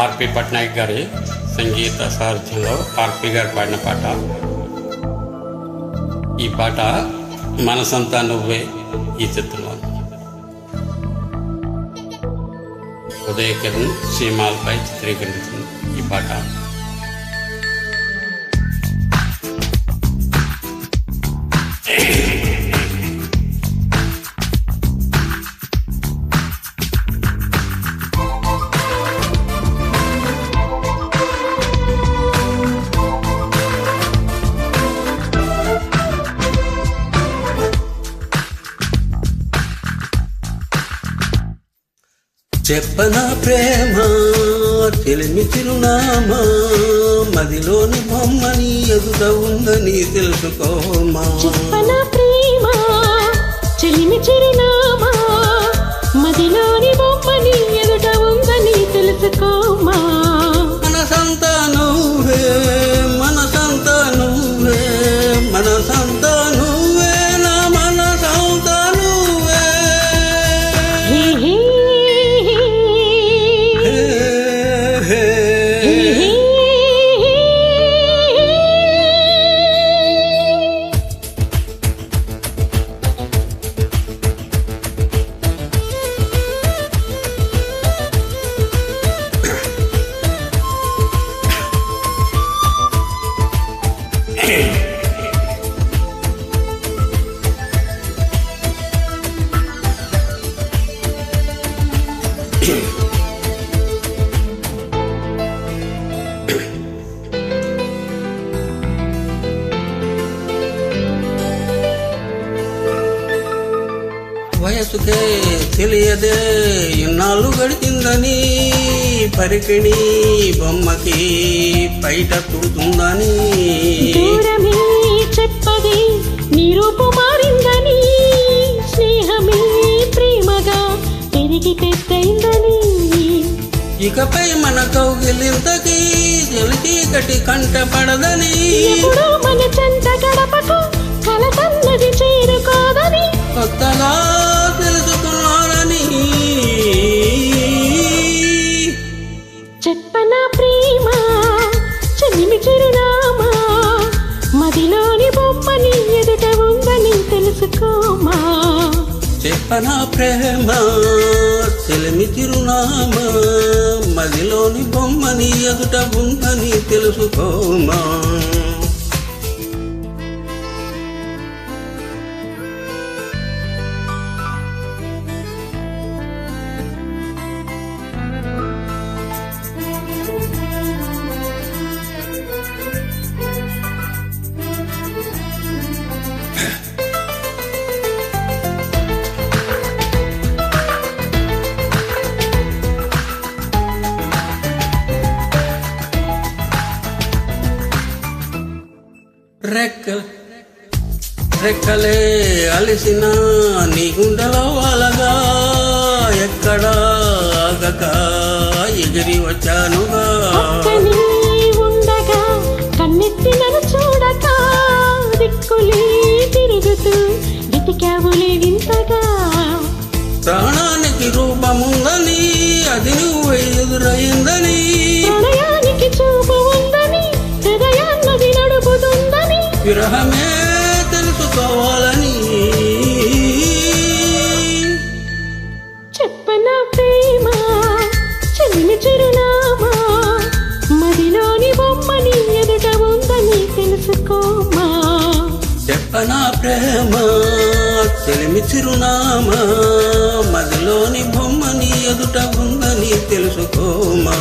ఆర్పి పట్నాయక్ గారి సంగీత సారథ్యంలో ఆర్పి గారు పాడిన పాట. ఈ పాట మనసంతా నువ్వే ఈ చిత్రంలో ఉదయకిరణ్ సీమాలపై చిత్రీకరించింది ఈ పాట. చెప్పనా ప్రేమ? తెలిమి తిరునామా? మదిలోని బొమ్మని ఎదుట ఉందని తెలుసుకోమా? వయసుకే తెలియదే ఇన్నాళ్ళు గడిచిందని పరికిణి బొమ్మకి బయట పుడుతుందని. దూరమే చెప్పది నీ రూపు మారిందని స్నేహమే ప్రేమగా పెరిగి పెద్దయిందని. ఇకపై మన కౌగిలింతకి తెలిసి గటి కంట పడదని మన చెంత చెప్పనా ప్రేమ తెలిమి చిరునామా మదిలోని బొమ్మని ఎదుట ఉందని తెలుసుకోమా? రెక్కలే అలిసిన నీ గుండెలో వాలగా ఎక్కడ ఆగక ఎగిరి వచ్చానుగా. ఉండగా కన్నెత్తి నన్ను చూడక దిక్కులే తిరుగుతూ వెతికావులే వింతగా ప్రాణానికి రూపముందని అది నువ్వు ఎదురైందని. ప్రణయానికి చూపు ఉందని హృదయాన్నది నడుపుతుందని. విరహమే తెలుసుకోవాలని చెప్పన ప్రేమ చెల్లి చిరునామా మదిలోని బొమ్మని ఎదుట ఉందని తెలుసుకోమా? చెప్పనా ప్రేమ తెలిమి చిరునామా మదిలోని బొమ్మని ఎదుట ఉందని తెలుసుకోమా?